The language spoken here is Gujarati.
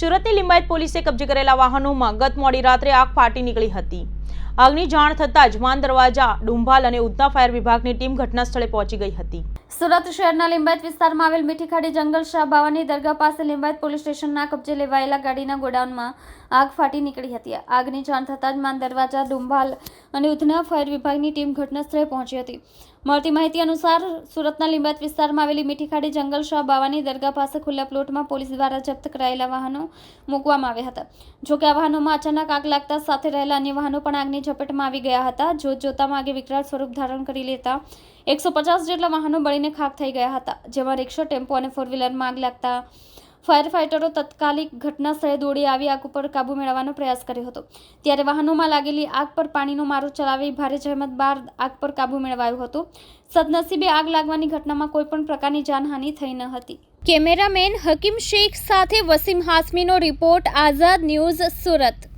સુરતની લિંબાયત પોલીસે કબજે કરેલા વાહનોમાં ગત મોડી રાત્રે આગ ફાટી નીકળી હતી. આગની જાણ થતાં જ માન દરવાજા, ડુંભાલ અને ઉધના ફાયર વિભાગની ટીમ ઘટના સ્થળે પહોંચી ગઈ હતી. સુરત શહેરના લિંબાયત વિસ્તારમાં આવેલ મીઠીખાડી જંગલ શાહ બાવાની દરગાહ પાસે લિંબાયત પોલીસ સ્ટેશનના કબજે લેવાયેલા ગાડીના ગોડાઉનમાં આગ ફાટી નીકળી હતી. આગની જાણ થતાં જ માન દરવાજા, ડુંભાલ અને ઉધના ફાયર વિભાગની ટીમ ઘટનાસ્થળે પહોંચી હતી. મળતી માહિતી અનુસાર સુરતના લીંબાત વિસ્તારમાં આવેલી મીઠીખાડી જંગલ શાહ બાવાની દરગાહ પાસે ખુલ્લા પ્લોટમાં પોલીસ દ્વારા જપ્ત કરાયેલા વાહનો મૂકવામાં આવ્યા હતા. જોકે આ વાહનોમાં અચાનક આગ લાગતા સાથે રહેલા અન્ય વાહનો પણ આગની ઝપેટમાં આવી ગયા હતા. જોત જોતામાં આગે વિકરાળ સ્વરૂપ ધારણ કરી લેતા એકસો પચાસ જેટલા વાહનો બળીને ખાખ થઈ ગયા હતા, જેમાં રિક્ષો ટેમ્પો અને ફોર વ્હીલરમાં આગ લાગતા ફાયર ફાઇટરો તત્કાલિક ઘટના સ્થળે દોડી આવી આગ ઉપર કાબુ મેળવવાનો પ્રયાસ કર્યો હતો. ત્યારે વાહનોમાં લાગેલી આગ પર પાણીનો મારો ચલાવી ભારે જહેમત બાદ આગ પર કાબુ મેળવાયો હતો. સદનસીબે આગ લાગવાની ઘટનામાં કોઈપણ પ્રકારની જાનહાનિ થઈ ન હતી. કેમેરામેન હકીમ શેખ સાથે વસીમ હાસમીનો રિપોર્ટ, આઝાદ ન્યૂઝ સુરત.